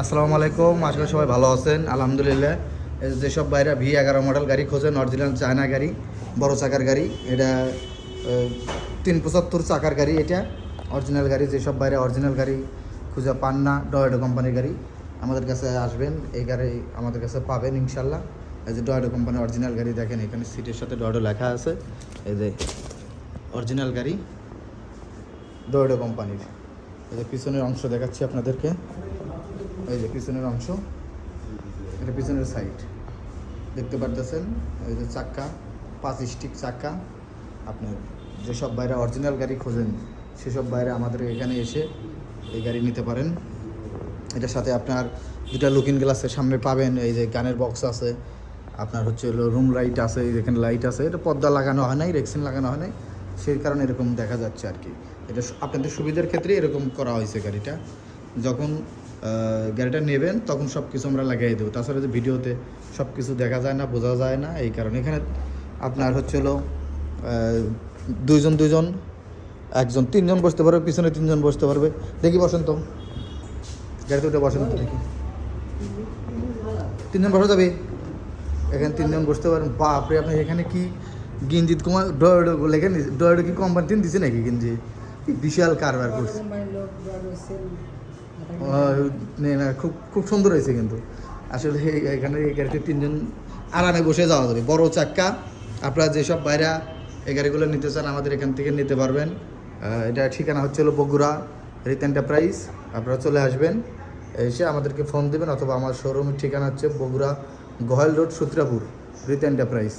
আসসালামু আলাইকুম করি সবাই ভালো আছেন। আলহামদুলিল্লাহ যেসব বাইরে ভি এগারো মডেল গাড়ি খোঁজেন অরিজিনাল চায়না গাড়ি, বড় চাকার গাড়ি, এটা তিন পঁচাত্তর চাকার গাড়ি এটা অরিজিনাল গাড়ি, যেসব বাইরে অরিজিনাল গাড়ি খুঁজে পান না ডয়েডো কোম্পানির গাড়ি, আমাদের কাছে আসবেন, এই গাড়ি আমাদের কাছে পাবেন ইনশাল্লাহ। এই যে ডয়েডো কোম্পানির অরিজিনাল গাড়ি দেখেন, এখানে সিটের সাথে ডয়েডো লেখা আছে। এই যে অরিজিনাল গাড়ি ডয়েডো কোম্পানির এই যে পিছনের অংশ দেখাচ্ছি আপনাদেরকে। এই যে পিছনের অংশ, এটা পিছনের সাইড দেখতে পারতেছেন? এই যে চাক্কা, পাঁচ স্টিক চাক্কা। আপনার যেসব বাইরে অরিজিনাল গাড়ি খোঁজেন, সেসব বাইরে আমাদের এখানে এসে এই গাড়ি নিতে পারেন। এটার সাথে আপনার দুটা লুকিং গ্লাসের সামনে পাবেন, এই যে গানের বক্স আছে। আপনার হচ্ছে হলো রুম লাইট আছে, এই যেখানে লাইট আছে। এটা পর্দা লাগানো হয় নাই রেক্সিন লাগানো হয় নাই। সেই কারণে এরকম দেখা যাচ্ছে আর কি। এটা আপনাদের সুবিধার ক্ষেত্রে এরকম করা হয়েছে গাড়িটা। যখন গাড়িটা নেবেন, তখন সব কিছু আমরা লাগিয়ে দেবো। তাছাড়া যে ভিডিওতে সব কিছু দেখা যায় না বোঝা যায় না, এই কারণে। এখানে আপনার হচ্ছে হলো দুইজন দুইজন, একজন, তিনজন বসতে পারবে, পিছনে তিনজন বসতে পারবে। দেখি বসেন তো। গাড়িতে উঠে বসেন তো, দেখি। তিনজন বসা যাবে? এখানে তিনজন বসতে পারেন। বাপরে, আপনি এখানে কি গিঞ্জিত কুমার ডয়েডো লেখেন ডয়েডো কি কোম্পানি তিন দিছে নাকি গিঞ্জি বিশাল কারবার করছে। খুব খুব সুন্দর হয়েছে কিন্তু। আসলে এখানে এই গাড়িতে তিনজন আরামে বসে যাওয়া যাবে। বড় চাক্কা, আপনারা যেসব বাইরা এই গাড়িগুলো নিতে চান, আমাদের এখান থেকে নিতে পারবেন। এটা ঠিকানা হচ্ছে হলো বগুড়া রিত এন্টারপ্রাইজ। আপনারা চলে আসবেন, এসে আমাদেরকে ফোন দেবেন, অথবা আমার শোরুমের ঠিকানা হচ্ছে বগুড়া গহেল রোড, সূত্রাপুর, রিত এন্টারপ্রাইজ।